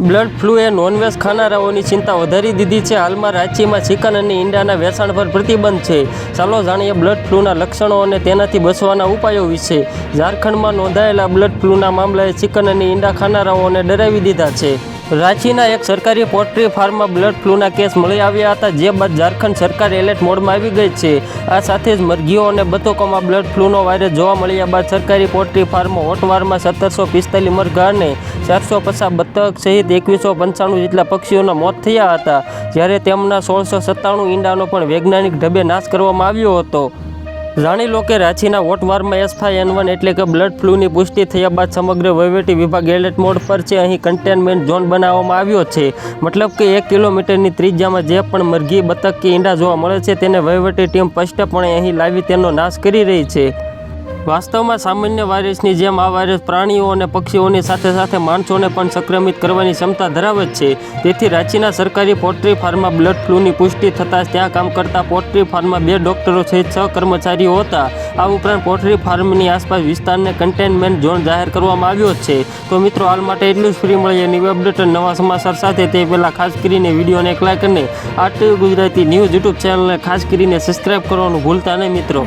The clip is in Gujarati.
બ્લડ ફ્લૂએ નોનવેજ ખાનારાઓની ચિંતા વધારી દીધી છે. હાલમાં રાંચીમાં ચિકન અને ઈંડાના વેચાણ પર પ્રતિબંધ છે. ચાલો જાણીએ બ્લડ ફ્લૂના લક્ષણો અને તેનાથી બચવાના ઉપાયો વિશે. ઝારખંડમાં નોંધાયેલા બ્લડ ફ્લૂના મામલાએ ચિકન અને ઈંડા ખાનારાઓને ડરાવી દીધા છે. રાંચીના એક સરકારી પોલ્ટ્રી ફાર્મમાં બ્લડ ફ્લૂના કેસ મળી આવ્યા હતા, જે બાદ ઝારખંડ સરકાર એલર્ટ મોડમાં આવી ગઈ છે. આ સાથે જ મરઘીઓ અને બતકોમાં બ્લડ ફ્લૂનો વાયરસ જોવા મળ્યા બાદ સરકારી પોલ્ટ્રી ફાર્મ હોટવારમાં સત્તરસો પિસ્તાલીસ મરઘા અને ચારસો પચાસ બતક સહિત એકવીસો પંચાણું જેટલા પક્ષીઓના મોત થયા હતા, જ્યારે તેમના સોળસો સત્તાણું ઈંડાનો પણ વૈજ્ઞાનિક ઢબે નાશ કરવામાં આવ્યો હતો. જાણી લો કે રાંચીના વોટવારમાં એસફાઈ એન વન એટલે કે બ્લડ ફ્લૂની પુષ્ટિ થયા બાદ સમગ્ર વહીવટી વિભાગ એલર્ટ મોડ પર છે. અહીં કન્ટેનમેન્ટ ઝોન બનાવવામાં આવ્યો છે. મતલબ કે એક કિલોમીટરની ત્રિજ્યામાં જે પણ મરઘી, બતક કે ઈંડા જોવા મળે છે, તેને વહીવટી ટીમ સ્પષ્ટપણે અહીં લાવી તેનો નાશ કરી રહી છે. વાસ્તવમાં સામાન્ય વાયરસની જેમ આ વાયરસ પ્રાણીઓ અને પક્ષીઓની સાથે સાથે માણસોને પણ સંક્રમિત કરવાની ક્ષમતા ધરાવે છે. તેથી રાંચીના સરકારી પોલ્ટ્રી ફાર્મમાં બ્લડ ફ્લૂની પુષ્ટિ થતાં ત્યાં કામ કરતા પોલ્ટ્રી ફાર્મમાં બે ડોક્ટરો સહિત છ કર્મચારીઓ હતા. આ ઉપરાંત પોલ્ટ્રી ફાર્મની આસપાસ વિસ્તારને કન્ટેનમેન્ટ ઝોન જાહેર કરવામાં આવ્યો છે. તો મિત્રો, હાલ માટે એટલું જ. ફ્રી મળીએ ન્યૂ અપડેટ નવા સમાચાર સાથે. તે પહેલાં ખાસ કરીને વિડીયોને એક લાઈક અને આરટીવી ગુજરાતી ન્યૂઝ યુટ્યુબ ચેનલને ખાસ કરીને સબસ્ક્રાઈબ કરવાનું ભૂલતા નહીં મિત્રો.